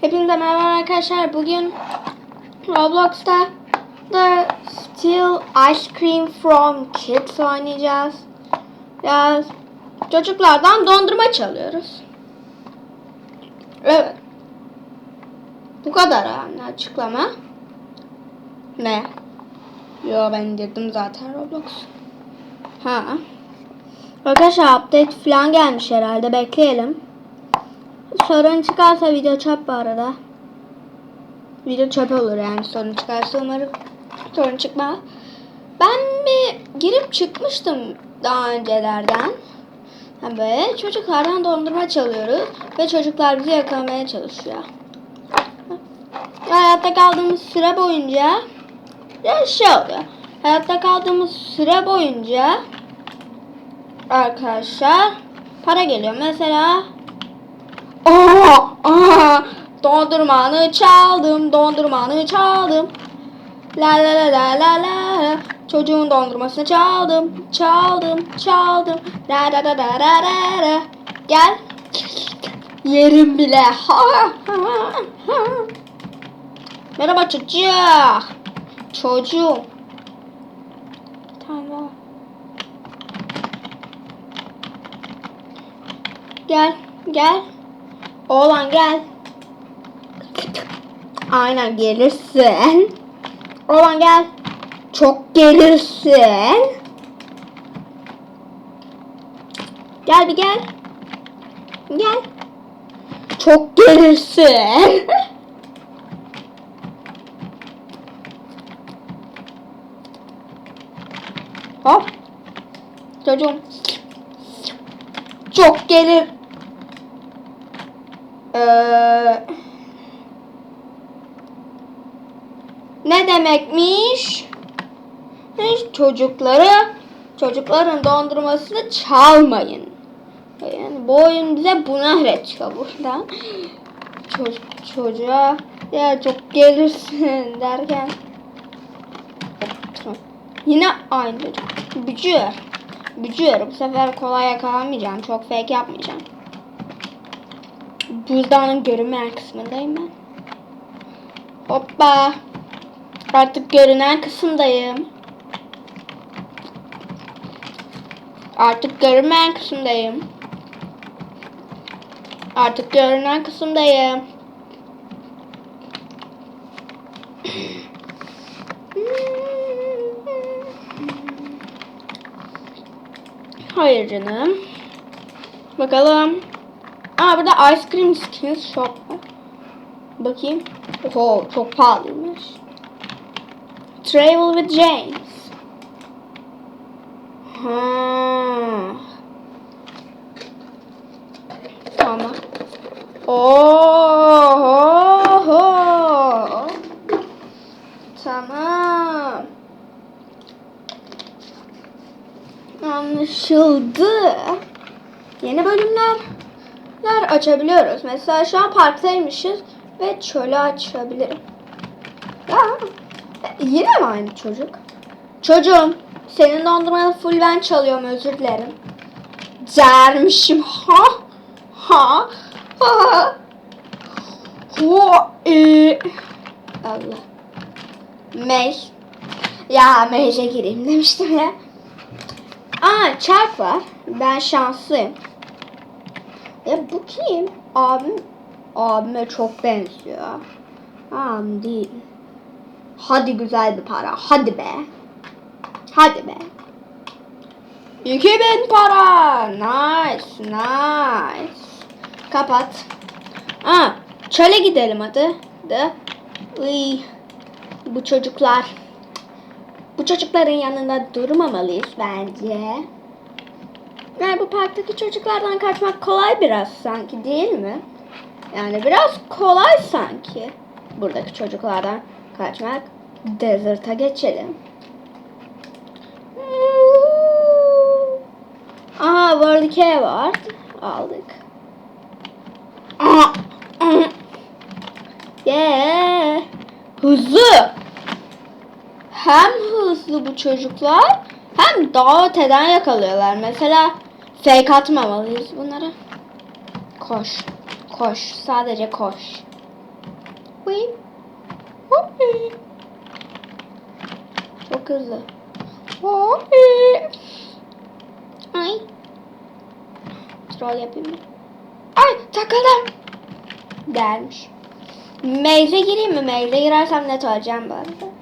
Hepinize merhaba arkadaşlar. Bugün Roblox'ta The Steal Ice Cream from Kids oynayacağız. Ya çocuklardan dondurma çalıyoruz. Evet. Bu kadar yani açıklama. Ne? Yo ben indirdim zaten Roblox. Ha. Arkadaşlar update falan gelmiş herhalde. Bekleyelim. Sorun çıkarsa video çöp bu arada. Video çöp olur yani sorun çıkarsa umarım sorun çıkmaz. Ben bir girip çıkmıştım daha öncelerden. Yani böyle çocuklardan dondurma çalıyoruz ve çocuklar bizi yakalamaya çalışıyor. Hayatta kaldığımız süre boyunca ya şey oluyor. Hayatta kaldığımız süre boyunca arkadaşlar para geliyor. Mesela Aa, aa, dondurmanı çaldım, dondurmanı çaldım. La la la la la la. Çocuğun dondurmasını çaldım, çaldım, çaldım. La la la la la la la. Gel. Yerim bile. Ha, ha, ha. Merhaba çocuk. Çocuğum. Bir tane daha. Gel, gel. Oğlan gel. Aynen gelirsin. Oğlan gel. Çok gelirsin. Gel bir gel. Gel. Çok gelirsin. Hop. Çocuğum. Çok gelir. Ee, ne demekmiş? Çocukları çocukların dondurmasını çalmayın. Yani bu oyun bize bunu öğretiyor buradan. Çocuk, çocuğa ya çok gelirsin derken yine aynı bücür. Bücür. Bu sefer kolay yakalamayacağım. Çok fake yapmayacağım. Buzdağının görünmeyen kısmındayım ben. Hoppa. Artık görünen kısımdayım. Artık görünmeyen kısımdayım. Artık görünen kısımdayım. Hayır canım. Bakalım. Aa burada Ice Cream Skins Shop var. Bakayım. Oho çok pahalıymış. Travel with James. Ha. Tamam. Oho. Tamam. Anlaşıldı. Yeni bölümler açabiliyoruz. Mesela şu an parktaymışız ve çölü açabilirim. Ya, yine mi aynı çocuk? Çocuğum, senin dondurmanı full ben çalıyorum özür dilerim. Dermişim ha ha ha ho e. Allah. Mej. Ya meje gireyim demiştim ya. Aa çark var. Ben şanslıyım. Ya bu kim? Abim abime çok benziyor. Abim değil. Hadi güzel bir para. Hadi be. Hadi be. 2000 para. Nice. Nice. Kapat. Aa, çöle gidelim hadi. De. Uy. Bu çocuklar. Bu çocukların yanında durmamalıyız bence. Yani bu parktaki çocuklardan kaçmak kolay biraz sanki değil mi? Yani biraz kolay sanki. Buradaki çocuklardan kaçmak. Desert'a geçelim. Aha World K var. Aldık. Yeah. Hızlı. Hem hızlı bu çocuklar hem daha öteden yakalıyorlar. Mesela fake atmamalıyız bunlara. Koş. Koş. Sadece koş. Çok hızlı. Ay. Troll yapayım mı? Ay takıldım. Gelmiş. Meyze gireyim mi? Meyze girersem net öleceğim bu arada.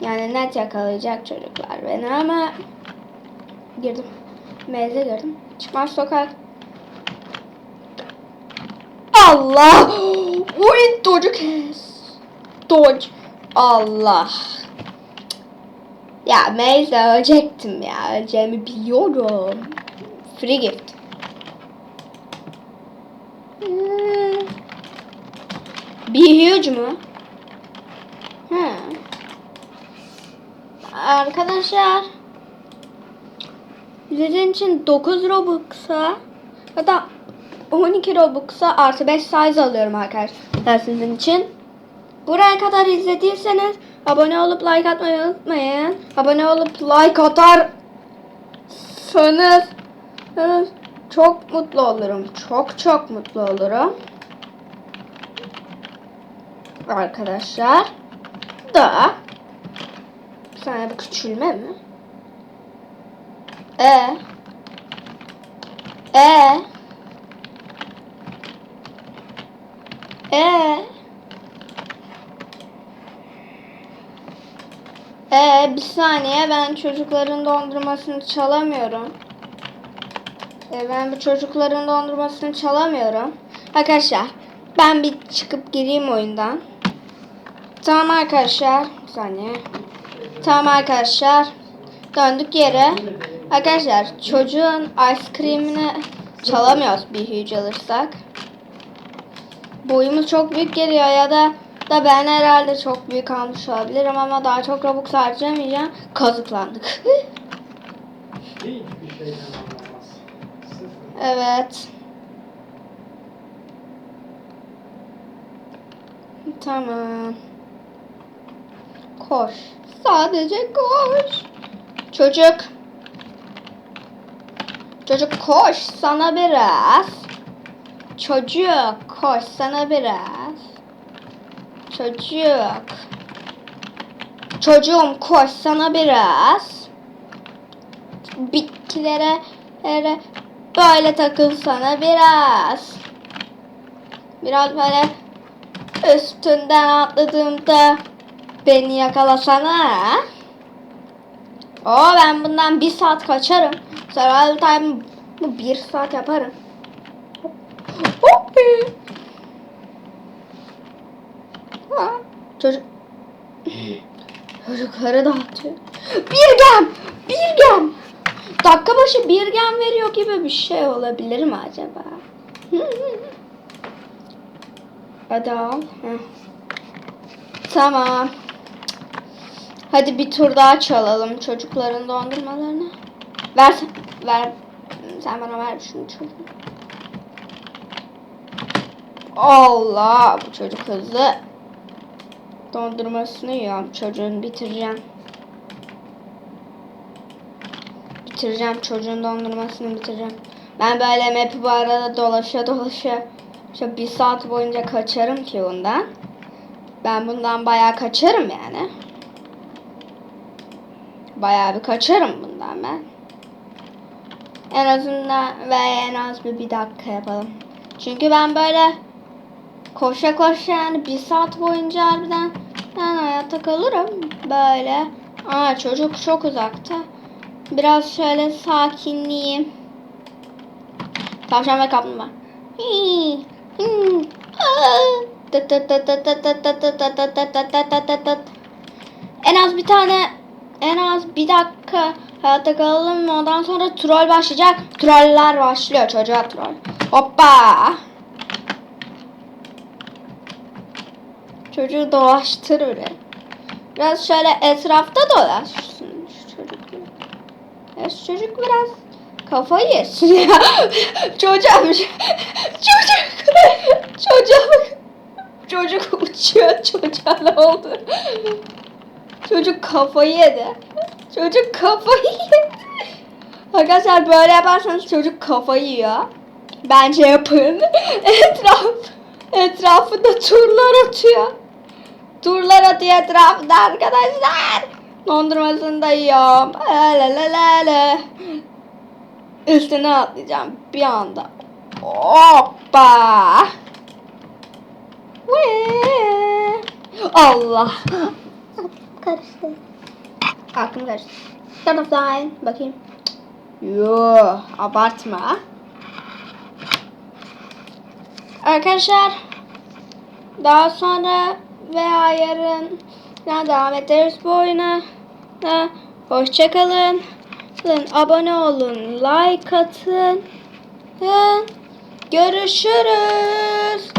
Yani net yakalayacak çocuklar beni ama girdim. Meyze girdim. Çıkmaz sokak. Allah! Uy dodge kes. Dodge. Allah. Ya Meyze ölecektim ya. Öleceğimi biliyorum. Free gift. Hmm. Bir huge mu? Hı. Arkadaşlar sizin için 9 Robux'a ya da 12 Robux'a artı 5 size alıyorum arkadaşlar sizin için. Buraya kadar izlediyseniz abone olup like atmayı unutmayın. Abone olup like atarsanız çok mutlu olurum. Çok çok mutlu olurum. Arkadaşlar da bir saniye bu küçülme mi? E E E Ee, bir saniye ben çocukların dondurmasını çalamıyorum. Ee, ben bu çocukların dondurmasını çalamıyorum. Arkadaşlar ben bir çıkıp gireyim oyundan. Tamam arkadaşlar. Bir saniye. Tamam arkadaşlar. Döndük yere. Arkadaşlar çocuğun ice cream'ini çalamıyoruz bir huge alırsak. Boyumuz çok büyük geliyor ya da da ben herhalde çok büyük almış olabilirim ama daha çok Robux harcamayacağım. Kazıklandık. Evet. Tamam. Koş. Sadece koş. Çocuk. Çocuk koş sana biraz. Çocuk koş sana biraz. Çocuk. Çocuğum koş sana biraz. Bitkilereere, böyle takılsana biraz. Biraz böyle üstünden atladığımda beni yakalasana. O ben bundan bir saat kaçarım. Survival time bu bir saat yaparım. Hoppi. Ha, Çocuk Çocukları dağıtıyor. Bir gem! Bir gem! Dakika başı bir gem veriyor gibi bir şey olabilir mi acaba? Hadi al. Tamam. Hadi bir tur daha çalalım çocukların dondurmalarını. Ver ver. Sen bana ver şunu çocuğu. Allah bu çocuk hızlı. Dondurmasını yiyorum çocuğun bitireceğim. Bitireceğim çocuğun dondurmasını bitireceğim. Ben böyle map'i bu arada dolaşa dolaşa işte bir saat boyunca kaçarım ki bundan. Ben bundan bayağı kaçarım yani. Bayağı bir kaçarım bundan ben. En azından ve en az bir, bir dakika yapalım. Çünkü ben böyle koşa koşa yani bir saat boyunca harbiden ben hayatta kalırım. Böyle. Aa çocuk çok uzakta. Biraz şöyle sakinliğim. Tavşan ve kaplumbağa. En az bir tane en az bir dakika hayatta kalalım ondan sonra troll başlayacak. Troller başlıyor çocuğa troll. Hoppa. Çocuğu dolaştır öyle. Biraz şöyle etrafta dolaşsın çocuk. Ya çocuk biraz kafayı yesin ya. Çocuğa çocuk çocuk çocuk uçuyor çocuğa ne oldu? Çocuk kafayı yedi. Çocuk kafayı yedi. Arkadaşlar böyle yaparsanız çocuk kafayı yiyor. Bence yapın. Etraf Etrafında turlar atıyor. Turlar atıyor etrafında arkadaşlar. Dondurmasını da yiyorum. Ele le le le. Üstüne atlayacağım bir anda. Hoppa. Allah. Karıştı. Aklım karıştı. Taraftan bakayım. Yo, abartma. Arkadaşlar daha sonra veya yarın daha devam ederiz bu oyuna. Hoşçakalın. Abone olun, like atın. Görüşürüz.